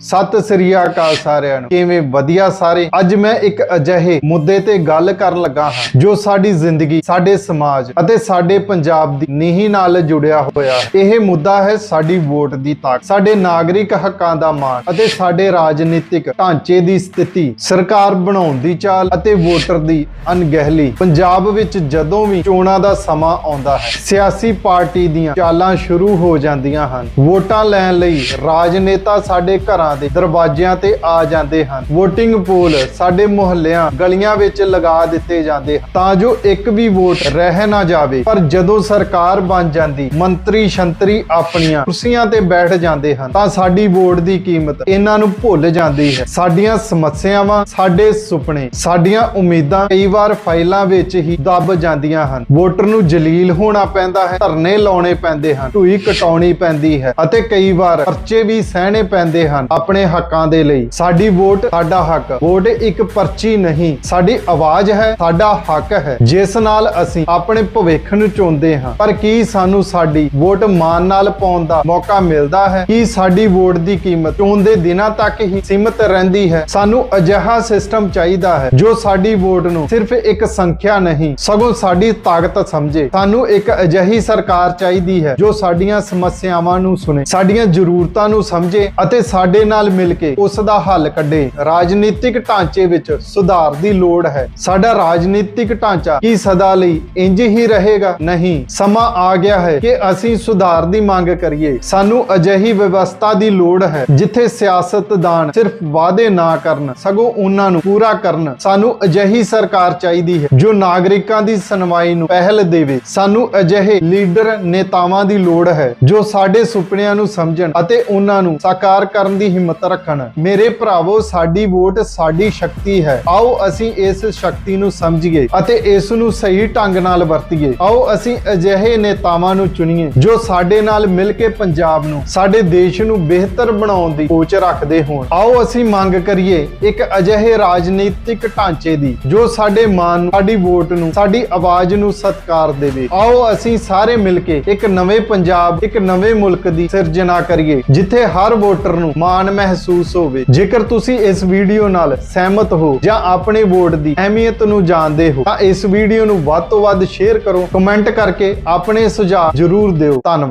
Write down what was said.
ਸਤਿ ਸ੍ਰੀ ਅਕਾਲ ਸਾਰਿਆਂ ਨੂੰ। ਕਿਵੇਂ ਵਧੀਆ ਸਾਰੇ? ਅੱਜ ਮੈਂ ਇੱਕ ਅਜਿਹੇ ਮੁੱਦੇ ਤੇ ਗੱਲ ਕਰਨ ਲੱਗਾ ਹਾਂ, ਜੋ ਸਾਡੀ ਜ਼ਿੰਦਗੀ, ਸਾਡੇ ਸਮਾਜ ਅਤੇ ਸਾਡੇ ਪੰਜਾਬ ਦੀ ਨੀਂਹ ਨਾਲ ਜੁੜਿਆ ਹੋਇਆ ਹੈ। ਇਹ ਮੁੱਦਾ ਹੈ ਸਾਡੀ ਵੋਟ ਦੀ ਤਾਕਤ, ਸਾਡੇ ਨਾਗਰਿਕ ਹੱਕਾਂ ਦਾ ਮਾਣ ਅਤੇ ਸਾਡੇ ਰਾਜਨੀਤਿਕ ਢਾਂਚੇ ਦੀ ਸਥਿਤੀ, ਸਰਕਾਰ ਬਣਾਉਣ ਦੀ ਚਾਲ ਅਤੇ ਵੋਟਰ ਦੀ ਅਣਗਹਿਲੀ। ਪੰਜਾਬ ਵਿੱਚ ਜਦੋਂ ਵੀ ਚੋਣਾਂ ਦਾ ਸਮਾਂ ਆਉਂਦਾ ਹੈ, ਸਿਆਸੀ ਪਾਰਟੀ ਦੀਆਂ ਚਾਲਾਂ ਸ਼ੁਰੂ ਹੋ ਜਾਂਦੀਆਂ ਹਨ। ਵੋਟਾਂ ਲੈਣ ਲਈ ਰਾਜਨੇਤਾ ਸਾਡੇ ਘਰਾਂ ਦੇ ਦਰਵਾਜ਼ਿਆਂ ਤੇ ਆ ਜਾਂਦੇ ਹਨ। VOTING ਪੋਲ ਸਾਡੇ ਮੁਹੱਲਿਆਂ ਗਲੀਆਂ ਵਿੱਚ ਲਗਾ ਦਿੱਤੇ ਜਾਂਦੇ ਤਾਂ ਜੋ ਇੱਕ ਵੀ ਵੋਟ ਰਹਿ ਨਾ ਜਾਵੇ, ਪਰ ਜਦੋਂ ਸਰਕਾਰ ਬਣ ਜਾਂਦੀ, ਮੰਤਰੀ ਸ਼ੰਤਰੀ ਆਪਣੀਆਂ ਕੁਰਸੀਆਂ ਤੇ ਬੈਠ ਜਾਂਦੇ ਹਨ, ਤਾਂ ਸਾਡੀ ਵੋਟ ਦੀ ਕੀਮਤ ਇਹਨਾਂ ਨੂੰ ਭੁੱਲ ਜਾਂਦੀ ਹੈ। ਸਾਡੀਆਂ ਸਮੱਸਿਆਵਾਂ, ਸਾਡੇ ਸੁਪਨੇ, ਸਾਡੀਆਂ ਉਮੀਦਾਂ ਕਈ ਵਾਰ ਫਾਈਲਾਂ ਵਿੱਚ ਹੀ ਦੱਬ ਜਾਂਦੀਆਂ ਹਨ। ਵੋਟਰ ਨੂੰ ਜਲੀਲ ਹੋਣਾ ਪੈਂਦਾ ਹੈ, ਧਰਨੇ ਲਾਉਣੇ ਪੈਂਦੇ ਹਨ, ਢੂਈ ਕਟਾਉਣੀ ਪੈਂਦੀ ਹੈ ਅਤੇ ਕਈ ਵਾਰ ਪਰਚੇ ਵੀ ਸਹਿਣੇ ਪੈਂਦੇ ਹਨ। ਆਪਣੇ ਹੱਕਾਂ ਦੇ ਲਈ। ਸਾਡੀ ਵੋਟ ਸਾਡਾ ਹੱਕ। ਵੋਟ ਇੱਕ ਪਰਚੀ ਨਹੀਂ। ਸਾਡੀ ਆਵਾਜ਼ ਹੈ, ਸਾਡਾ ਹੱਕ ਹੈ। ਜਿਸ ਨਾਲ ਅਸੀਂ ਆਪਣੇ ਭਵਿੱਖ ਨੂੰ ਚੁਣਦੇ ਹਾਂ। ਪਰ ਕੀ ਸਾਨੂੰ ਸਾਡੀ ਵੋਟ ਮਾਨ ਨਾਲ ਪਾਉਣ ਦਾ ਮੌਕਾ ਮਿਲਦਾ ਹੈ? ਕੀ ਸਾਡੀ ਵੋਟ ਦੀ ਕੀਮਤ ਚੋਣ ਦੇ ਦਿਨਾਂ ਤੱਕ ਹੀ ਸੀਮਿਤ ਰਹਿੰਦੀ ਹੈ? ਸਾਨੂੰ ਅਜਿਹਾ ਸਿਸਟਮ ਚਾਹੀਦਾ ਹੈ ਜੋ ਸਾਡੀ ਵੋਟ ਨੂੰ ਸਿਰਫ ਇੱਕ ਸੰਖਿਆ ਨਹੀਂ, ਸਗੋਂ ਸਾਡੀ ਤਾਕਤ ਸਮਝੇ। ਸਾਨੂੰ ਇੱਕ ਅਜਿਹੀ ਸਰਕਾਰ ਚਾਹੀਦੀ ਹੈ ਜੋ ਸਾਡੀਆਂ ਸਮੱਸਿਆਵਾਂ ਨੂੰ ਸੁਣੇ, ਸਾਡੀਆਂ ਜ਼ਰੂਰਤਾਂ ਨੂੰ ਸਮਝੇ ਅਤੇ ਸਾਡੇ ਨਾਲ ਮਿਲ ਕੇ ਉਸ ਦਾ ਹੱਲ ਕੱਢੇ। ਰਾਜਨੀਤਿਕ ਢਾਂਚੇ ਵਿੱਚ ਸੁਧਾਰ ਦੀ ਲੋੜ ਹੈ। ਸਾਡਾ ਰਾਜਨੀਤਿਕ ਢਾਂਚਾ ਕੀ ਸਦਾ ਲਈ ਇੰਜ ਹੀ ਰਹੇਗਾ? ਨਹੀਂ। ਸਮਾਂ ਆ ਗਿਆ ਹੈ ਕਿ ਅਸੀਂ ਸੁਧਾਰ ਦੀ ਮੰਗ ਕਰੀਏ। ਸਾਨੂੰ ਅਜਿਹੀ ਵਿਵਸਥਾ ਦੀ ਲੋੜ ਹੈ ਜਿੱਥੇ ਸਿਆਸਤਦਾਨ ਸਿਰਫ ਵਾਅਦੇ ਨਾ ਕਰਨ, ਸਗੋਂ ਉਹਨਾਂ ਨੂੰ ਪੂਰਾ ਕਰਨ। ਸਾਨੂੰ ਅਜਿਹੀ ਸਰਕਾਰ ਚਾਹੀਦੀ ਹੈ ਜੋ ਨਾਗਰਿਕਾਂ ਦੀ ਸੁਣਵਾਈ ਨੂੰ ਪਹਿਲ ਦੇਵੇ। ਸਾਨੂੰ ਅਜਿਹੇ ਲੀਡਰ ਨੇਤਾਵਾਂ ਦੀ ਲੋੜ ਹੈ ਜੋ ਸਾਡੇ ਸੁਪਨਿਆਂ ਨੂੰ ਸਮਝਣ ਅਤੇ ਉਹਨਾਂ ਨੂੰ ਸਾਕਾਰ ਕਰਨ ਦੀ ਹਿੰਮਤ ਰੱਖਣ। ਮੇਰੇ ਭਰਾਵੋ, ਸਾਡੀ ਵੋਟ ਸਾਡੀ ਸ਼ਕਤੀ ਹੈ। ਆਓ ਅਸੀਂ ਇਸ ਸ਼ਕਤੀ ਨੂੰ ਸਮਝੀਏ ਅਤੇ ਇਸ ਨੂੰ ਸਹੀ ਢੰਗ ਨਾਲ ਵਰਤੀਏ। ਆਓ ਅਸੀਂ ਅਜਿਹੇ ਨੇਤਾਵਾਂ ਨੂੰ ਚੁਣੀਏ ਜੋ ਸਾਡੇ ਨਾਲ ਮਿਲ ਕੇ ਪੰਜਾਬ ਨੂੰ, ਸਾਡੇ ਦੇਸ਼ ਨੂੰ ਬਿਹਤਰ ਬਣਾਉਣ ਦੀ ਸੋਚ ਰੱਖਦੇ ਹੋਣ। ਆਓ ਅਸੀਂ ਮੰਗ ਕਰੀਏ ਇੱਕ ਅਜਿਹੇ ਰਾਜਨੀਤਿਕ ਢਾਂਚੇ ਦੀ, ਜੋ ਸਾਡੇ ਮਾਨ, ਸਾਡੀ ਵੋਟ ਨੂੰ, ਸਾਡੀ ਆਵਾਜ਼ ਨੂੰ ਸਤਿਕਾਰ ਦੇਵੇ। ਆਓ ਅਸੀਂ ਸਾਰੇ ਮਿਲ ਕੇ ਇੱਕ ਨਵੇਂ ਪੰਜਾਬ, ਇੱਕ ਨਵੇਂ ਮੁਲਕ ਦੀ ਸਿਰਜਣਾ ਕਰੀਏ, ਜਿੱਥੇ ਹਰ ਵੋਟਰ ਨੂੰ ਮਾਣ ਮਹਿਸੂਸ ਹੋਵੇ। ਜੇਕਰ ਤੁਸੀਂ ਇਸ ਵੀਡੀਓ ਨਾਲ ਸਹਿਮਤ ਹੋ ਜਾਂ ਆਪਣੇ ਵੋਟ ਦੀ ਅਹਿਮੀਅਤ ਨੂੰ ਜਾਣਦੇ ਹੋ, ਤਾਂ ਇਸ ਵੀਡੀਓ ਨੂੰ ਵੱਧ ਤੋਂ ਵੱਧ ਸ਼ੇਅਰ ਕਰੋ, ਕਮੈਂਟ ਕਰਕੇ ਆਪਣੇ ਸੁਝਾਅ ਜ਼ਰੂਰ ਦਿਓ। ਧੰਨਵਾਦ।